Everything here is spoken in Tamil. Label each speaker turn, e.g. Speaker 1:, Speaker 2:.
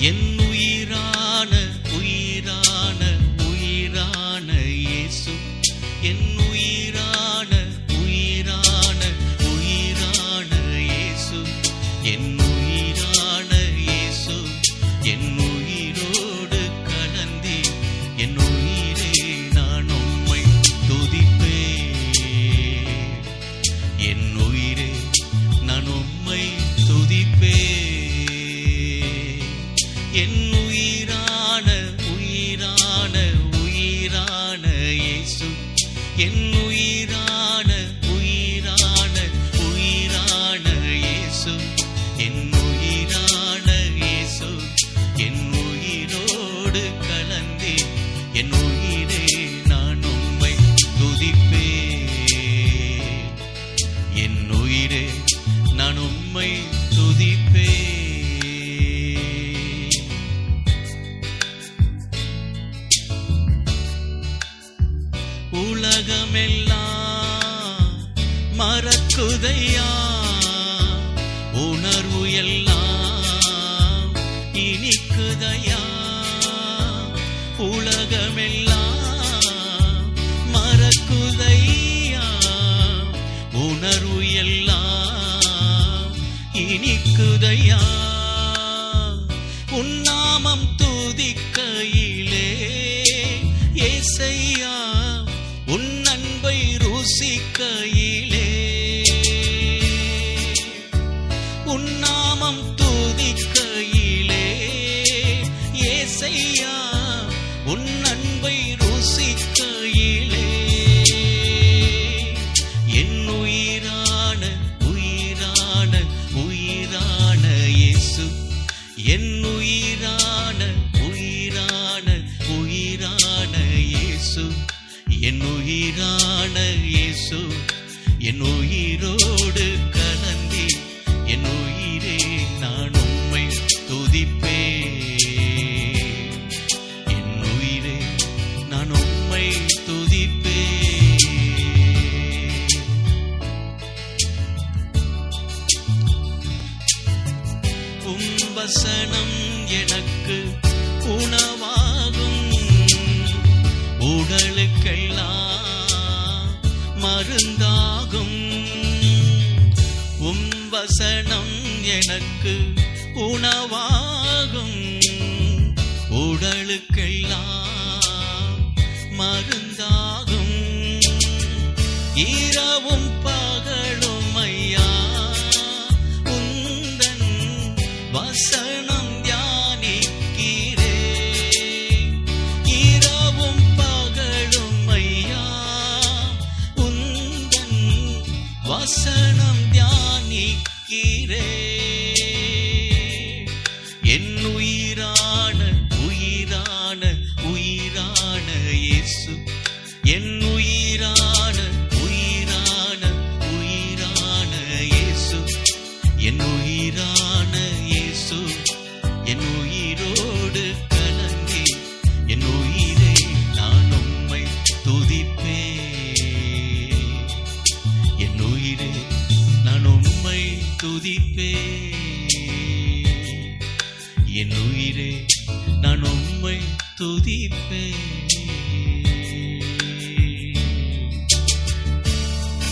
Speaker 1: என் உயிரான உயிரான உயிரான இயேசு. என் என் உயிரான உயிரான உயிரான இயேசு. என் உயிரான இயேசு. என் உயிரோடு கலந்தே என் உயிரே நான் உம்மை துதிப்பேன். என் உயிரே நான் உம்மை துதிப்பேன். உலகமெல்லாம் மறக்குதையா? உணர்வு எல்லாம் இனிக்குதையா? உலகமெல்லாம் மறக்குதையா? உணர்வு எல்லாம் இனிக்குதையா? உன்னாமம் தூதிக்கு உன் அன்பை ருசிக்கையிலே என் உயிரான உயிரான உயிரான இயேசு. என் உயிரான உயிரான உயிரான இயேசு. என் உயிரான இயேசு. என் வசனம் எனக்கு உணவாகும். உடலுக்கெல்லாம் மருந்தாகும். உம் வசனம் எனக்கு உணவாகும். உடலுக்கெல்லாம் வசனம் தியானிக்கிறேன். துதிப்பே என் உயிரே நான் உம்மை துதிப்பேன்.